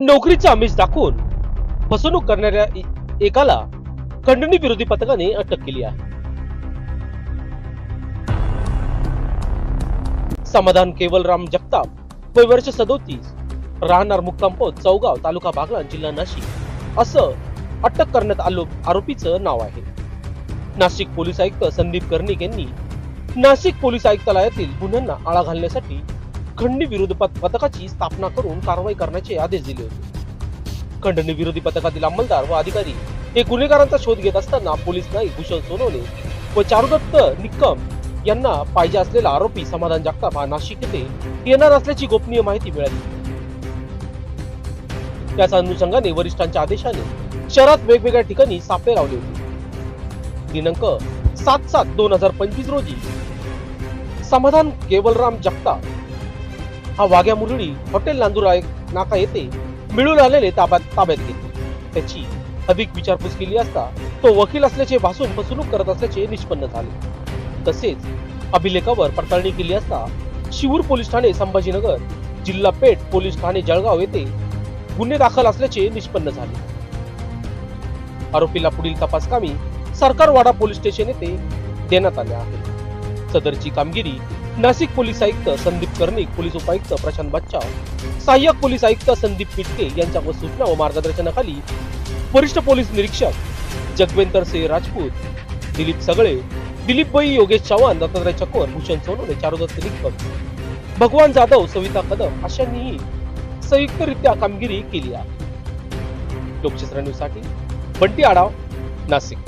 नोकरीचा आमिष दाखवून फसवणूक करणाऱ्या एकाला खंडणी विरोधी पथकाने अटक केली आहे. समाधान केवलराम जगताप वय वर्ष सदोतीस राहणार मुक्काम चौगाव तालुका बागलाण जिल्हा नाशिक. असं अटक करण्यात आलो आरोपीचं नाव आहे. नाशिक पोलीस आयुक्त संदीप कर्णिक यांनी नाशिक पोलीस आयुक्तालयातील गुन्ह्यांना आळा घालण्यासाठी खंडणी विरोधी पथकाची स्थापना करून कारवाई करण्याचे आदेश दिले होते. खंडणी विरोधी पथकातील अंमलदार व अधिकारी हे गुन्हेगारांचा शोध घेत असताना पोलीस नाईक भूषण सोनवणे व चारुदत्त निक्कम यांना पाहिजे असलेला आरोपी समाधान जगताप हा नाशिक येथे येणार असल्याची गोपनीय माहिती मिळाली. त्याच अनुषंगाने वरिष्ठांच्या आदेशाने शहरात वेगवेगळ्या ठिकाणी सापळे लावले होते. दिनांक सात सात दोन हजार पंचवीस रोजी समाधान केवलराम जगताप हा वाघ्या मुरळी हॉटेल नांदुरा नाका येथे मिळून आलेले ताब्यात ताब्यात घेतले त्याची अधिक विचारपूस केली असता तो वकील असल्याचे भासून फसवणूक करत असल्याचे निष्पन्न झाले. तसेच अभिलेखावर पडताळणी केली असता शिवूर पोलीस ठाणे संभाजीनगर जिल्हा पेठ पोलीस ठाणे जळगाव येथे गुन्हे दाखल असल्याचे निष्पन्न झाले. आरोपीला पुढील तपास कामी सरकारवाडा पोलीस स्टेशन येथे देण्यात आले आहे. सदरची कामगिरी नाशिक पोलीस आयुक्त संदीप कर्णिक पोलीस उपायुक्त प्रशांत बच्चाव सहाय्यक पोलीस आयुक्त संदीप पिटके यांच्या व सूचना व मार्गदर्शनाखाली वरिष्ठ पोलीस निरीक्षक जगवेंतर सिंह राजपूत दिलीप सगळे दिलीप भाई योगेश चव्हाण दत्तात्रय चकोर भूषण सोनवणे चारुदत्त निकम भगवान जाधव सविता कदम अशांनीही संयुक्तरित्या कामगिरी केली आहे. लोकचित्र न्यूजसाठी बंटी आढाव नाशिक.